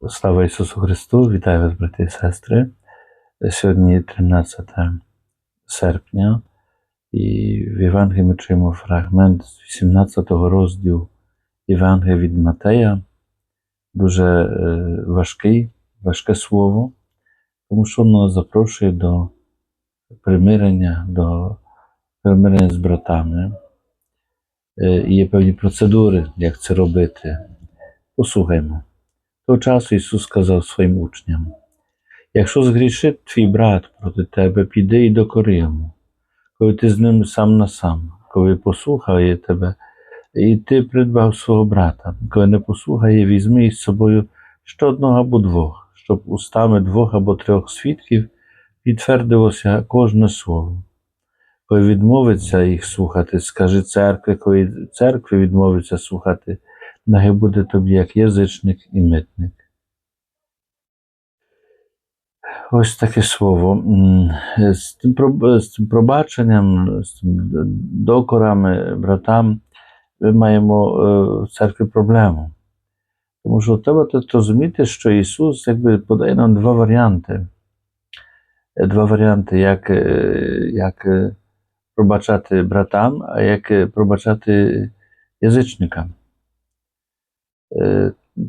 Слава Ісусу Христу! Вітаю вас, брати і сестри. Сьогодні 13 серпня, і в Євангелії ми чуємо фрагмент з 18 розділу Євангелія від Матея. Дуже е, важкий, важке слово, тому що воно запрошує до примирення, до примирення з братами. Е, І є певні процедури, як це робити. Послухаймо. Того часу Ісус сказав своїм учням: якщо згрішить твій брат проти тебе, піди і докори йому, коли ти з ним сам на сам, коли послухає тебе, і ти придбав свого брата, коли не послухає, візьми із собою ще одного або двох, щоб устами двох або трьох свідків підтвердилося кожне слово. Коли відмовиться їх слухати, скажи церкві, коли церкви відмовиться слухати, нехай буде тобі як язичник і митник. Ось таке слово. З тим, пробаченням, з цим докорами братам, ми маємо е, в церкві проблему. Тому що треба розуміти, що Ісус якби подає нам два варіанти. Е, Два варіанти, як, е, як пробачати братам, а як пробачати язичникам,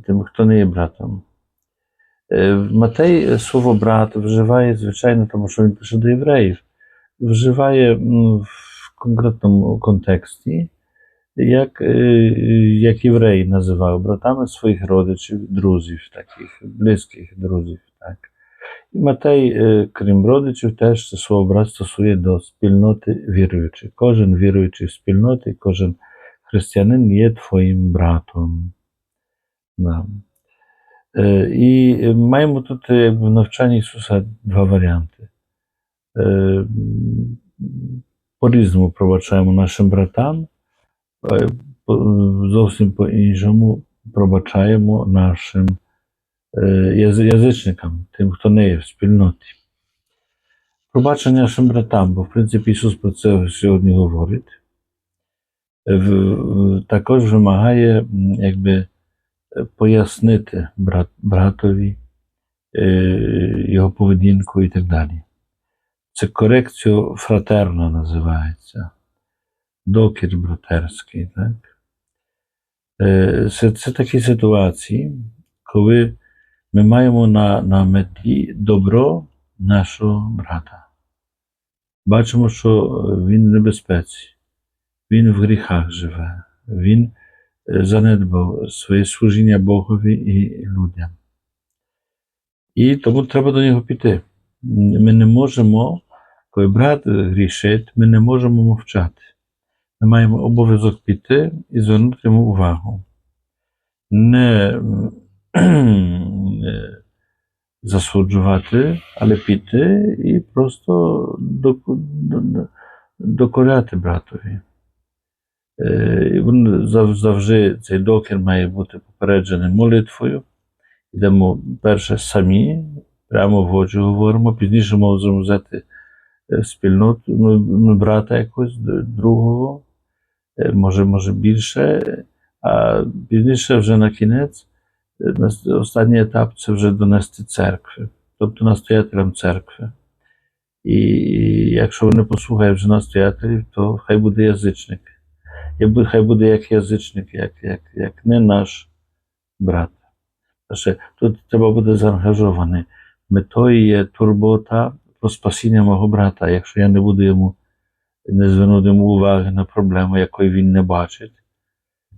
тим, хто не є братом. Е, Матей е, слово брат вживає, звичайно, тому що він пише до євреїв, вживає в конкретному контексті, як, е, як євреї називав братами своїх родичів, друзів, таких близьких друзів. Так. І Матей, е, крім родичів, теж це слово брат стосує до спільноти віруючих. Кожен віруючий в спільноті, кожен християнин є твоїм братом. Да. Е, І маємо тут якби, в навчанні Ісуса два варіанти. Е, По-різному пробачаємо нашим братам, е, зовсім по-іншому пробачаємо нашим язи- язичникам, тим, хто не є в спільноті. Пробачення нашим братам, бо в принципі Ісус про це сьогодні говорить. Також вимагає якби, пояснити брат, братові е, його поведінку і так далі. Це корекцію фратерна називається. Докір братерський. Так? Е, Це, це такі ситуації, коли ми маємо на, на меті добро нашого брата. Бачимо, що він в небезпеці, він в гріхах живе, він е, занедбав своє служіння Богові і людям. І тому треба до нього піти. Ми не можемо, коли брат грішить, ми не можемо мовчати. Ми маємо обов'язок піти і звернути йому увагу. Не е, засуджувати, але піти і просто докоряти братові. Е, завжди цей докір має бути попереджений молитвою. Йдемо перше самі, прямо в очі говоримо, пізніше можемо взяти е, спільноту, ну, ну, брата якогось другого, е, може, може більше, а пізніше вже на кінець, останній етап це вже донести церкви, тобто настоятелям церкви. І якщо вони послухають вже настоятелів, то хай буде язичник. Хай буде як язичник, як, як, як не наш брат. Ще тут треба бути заангажований. Метою є турбота про спасіння мого брата. Якщо я не буду йому не звернути йому уваги на проблему, якої він не бачить,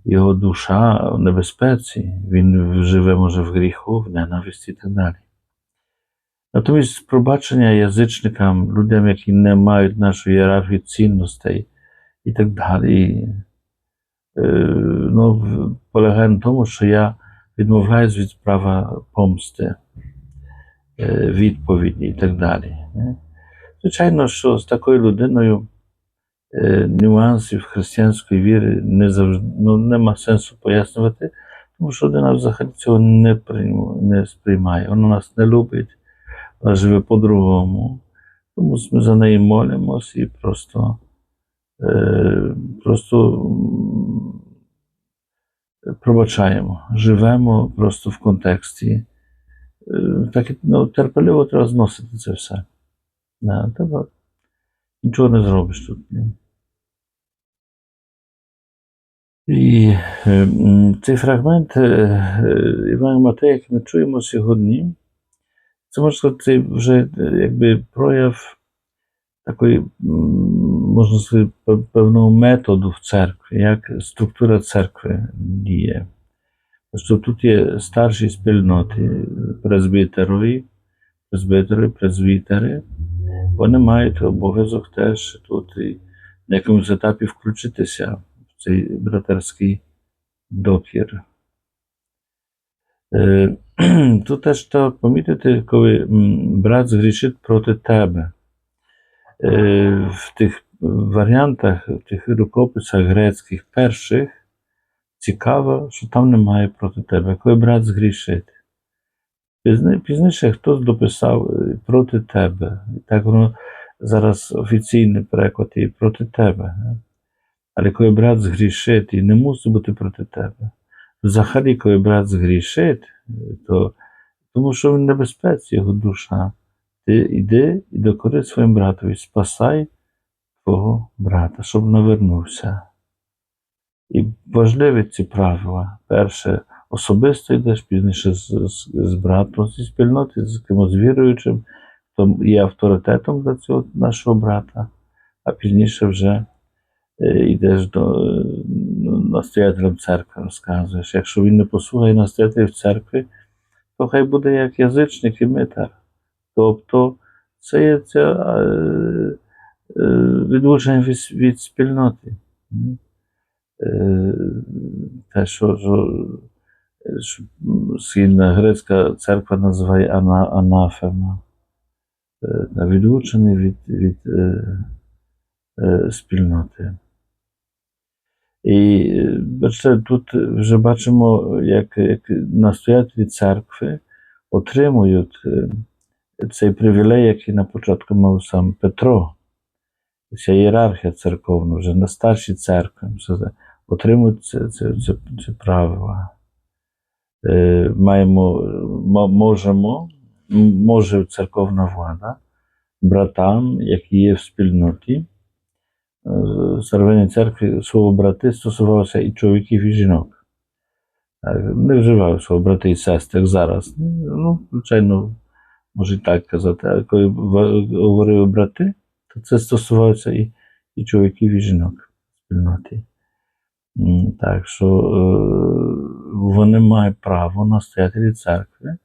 його душа в небезпеці, він живе, може, в гріху, в ненависті і так далі. Натомість пробачення язичникам, людям, які не мають нашої ієрархії цінностей і так далі, ну, полягає на тому, що я відмовляюсь від права помсти, відповіді і так далі. Звичайно, що з такою людиною нюансів християнської віри не завжди ну, нема сенсу пояснювати, тому що людина взагалі цього не, прийм- не сприймає. Вона нас не любить, вона живе по-другому. Тому ми за неї молимося і просто, просто пробачаємо, живемо просто в контексті е, так, ну, терпеливо треба зносити це все. Да, треба. Нічого не зробиш тут. І е, цей фрагмент е, е, Івана Матея, який ми чуємо сьогодні, це можна сказати, це вже е, якби прояв такої, можна сказати, певного методу в церкві, як структура церкви діє. Що тут є старші спільноти, презбітерові, презбітери, презвітери, вони мають обов'язок теж тут і на якомусь етапі включитися в цей братерський докір. Е, Тут теж треба помітити, коли брат згрішить проти тебе. В тих варіантах, в тих рукописах грецьких перших, цікаво, що там немає проти тебе. Коли брат згрішить. Пізніше хтось дописав е, проти тебе. І так воно зараз офіційний переклад і проти тебе. Але коли брат згрішить, і не мусить бути проти тебе. Взагалі, коли брат згрішить, е, то тому що він небезпеці, його душа. Ти йди і докори своїм братові, спасай твого брата, щоб навернувся. І важливі ці правила. Перше, особисто йдеш, пізніше з, з, з братом зі спільноти, з кимось віруючим, хто є авторитетом для цього нашого брата, а пізніше вже е, йдеш до ну, настоятелем церкви, розказуєш. Якщо він не послухає настоятелів церкви, то хай буде як язичник і митар. Тобто це є це е, відлучення від, від спільноти. Е, Те, що, що, що східна грецька церква називає ана, анафема. Е, Відлучений від, від е, е, спільноти. І бачите, тут вже бачимо, як, як настоятелі церкви отримують цей привілей, який на початку мав сам Петро. Ця ієрархія церковна, вже на старші церкви отримують це, це, це, це правила. Е, маємо, можемо, може церковна влада братам, які є в спільноті, старовинній церкві слово брати стосувалося і чоловіків, і жінок. Не вживав слово брати і сестри, як зараз. Ну, звичайно, може і так казати. А коли говорили брати, то це стосувалося і, і чоловіків, і жінок. М, Так що е, вони мають право настоятелі церкви,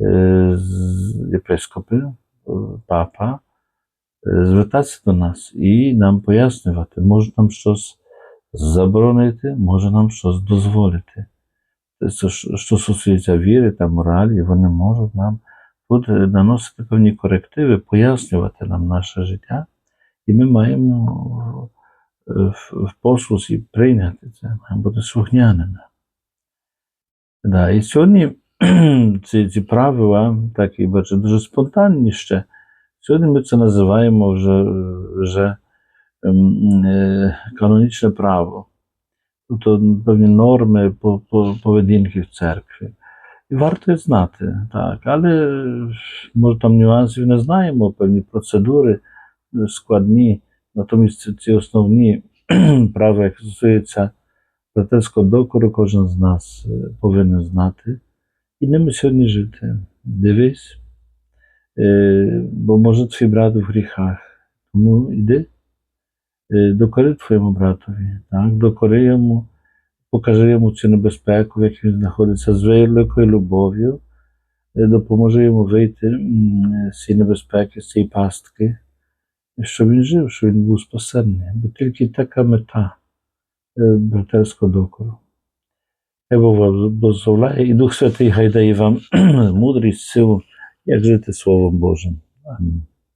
е, єпископи, е, папа, звертатися до нас і нам пояснювати, може нам щось заборонити, може нам щось дозволити. Що стосується віри та моралі, вони можуть нам тут е, наносити певні корективи, пояснювати нам наше життя, і ми маємо е, в, послусі прийняти це, маємо бути слухняними. Да, і сьогодні ці, ці правила, так і бачу, дуже спонтанні ще. Сьогодні ми це називаємо вже, вже ем, е, канонічне право, тобто певні норми по, по, поведінки в церкві. Варто знати, так, але може там нюансів не знаємо, певні процедури е, складні, натомість ці, основні правила, які стосуються братерського докору, кожен з нас е, повинен знати. І ними сьогодні жити. Дивись, е, бо може твій брат в гріхах. Тому йди, докори твоєму братові, так, докори йому, покажи йому цю небезпеку, в якій він знаходиться, з великою любов'ю, е, допоможи йому вийти з цієї небезпеки, з цієї пастки, щоб він жив, щоб він був спасенний. Бо тільки така мета е, братерського докору. Хай Бог благословляє і Дух Святий гайдає вам мудрість, силу, як жити Словом Божим. Амінь.